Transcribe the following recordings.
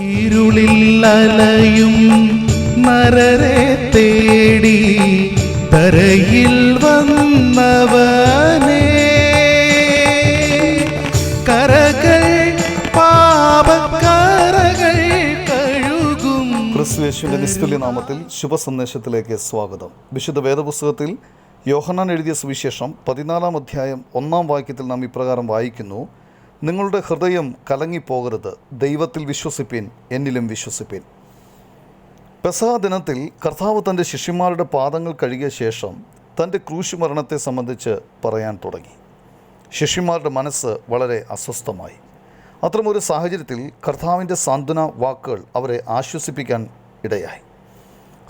ഇരുളിൽ അലയും നരരെ തേടി തരയിൽ വന്നവനേ. കരകൾ പാപക്കരകൾ കഴുകും. ക്രിസ്തുയേശുവിന്റെ നിസ്തുല്യ നാമത്തിൽ ശുഭസന്ദേശത്തിലേക്ക് സ്വാഗതം. വിശുദ്ധ വേദപുസ്തകത്തിൽ യോഹനാൻ എഴുതിയ സുവിശേഷം പതിനാലാം അധ്യായം ഒന്നാം വാക്യത്തിൽ നാം ഇപ്രകാരം വായിക്കുന്നു. നിങ്ങളുടെ ഹൃദയം കലങ്ങിപ്പോകരുത്. ദൈവത്തിൽ വിശ്വസിപ്പീൻ എന്നിലും വിശ്വസിപ്പീൻ. പെസഹ ദിനത്തിൽ കർത്താവ് തന്റെ ശിഷ്യന്മാരുടെ പാദങ്ങൾ കഴുകിയ ശേഷം തന്റെ ക്രൂശുമരണത്തെ സംബന്ധിച്ച് പറയാൻ തുടങ്ങി. ശിഷ്യന്മാരുടെ മനസ്സ് വളരെ അസ്വസ്ഥമായി. അത്തരമൊരു സാഹചര്യത്തിൽ കർത്താവിന്റെ സാന്ത്വന വാക്കുകൾ അവരെ ആശ്വസിപ്പിക്കാൻ ഇടയായി.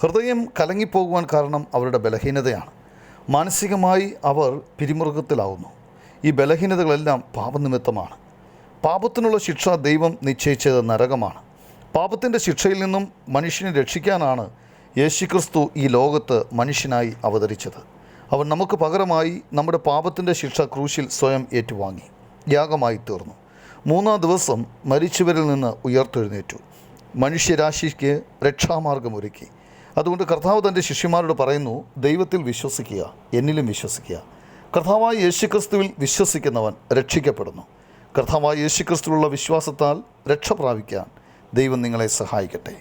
ഹൃദയം കലങ്ങിപ്പോകുവാൻ കാരണം അവരുടെ ബലഹീനതയാണ്. മാനസികമായി അവർ പിരിമുറുക്കത്തിലാവുന്നു. ഈ ബലഹീനതകളെല്ലാം പാപനിമിത്തമാണ്. പാപത്തിനുള്ള ശിക്ഷ ദൈവം നിശ്ചയിച്ചത് നരകമാണ്. പാപത്തിന്റെ ശിക്ഷയിൽ നിന്നും മനുഷ്യനെ രക്ഷിക്കാനാണ് യേശുക്രിസ്തു ഈ ലോകത്ത് മനുഷ്യനായി അവതരിച്ചത്. അവൻ നമുക്ക് പകരമായി നമ്മുടെ പാപത്തിന്റെ ശിക്ഷ ക്രൂശിൽ സ്വയം ഏറ്റുവാങ്ങി. യാഗമായി തീർന്നു. മൂന്നാം ദിവസം മരിച്ചവരിൽ നിന്ന് ഉയർത്തെഴുന്നേറ്റു. മനുഷ്യരാശിക്ക് രക്ഷാമാർഗമൊരുക്കി. അതുകൊണ്ട് കർത്താവ് തന്റെ ശിഷ്യന്മാരോട് പറയുന്നു ദൈവത്തിൽ വിശ്വസിക്കുക എന്നിലും വിശ്വസിക്കുക. കർത്താവായ യേശുക്രിസ്തുവിൽ വിശ്വസിക്കുന്നവൻ രക്ഷിക്കപ്പെടുന്നു. കർത്താവായ യേശുക്രിസ്തുവിലുള്ള വിശ്വാസത്താൽ രക്ഷ പ്രാപിക്കാൻ ദൈവം നിങ്ങളെ സഹായിക്കട്ടെ.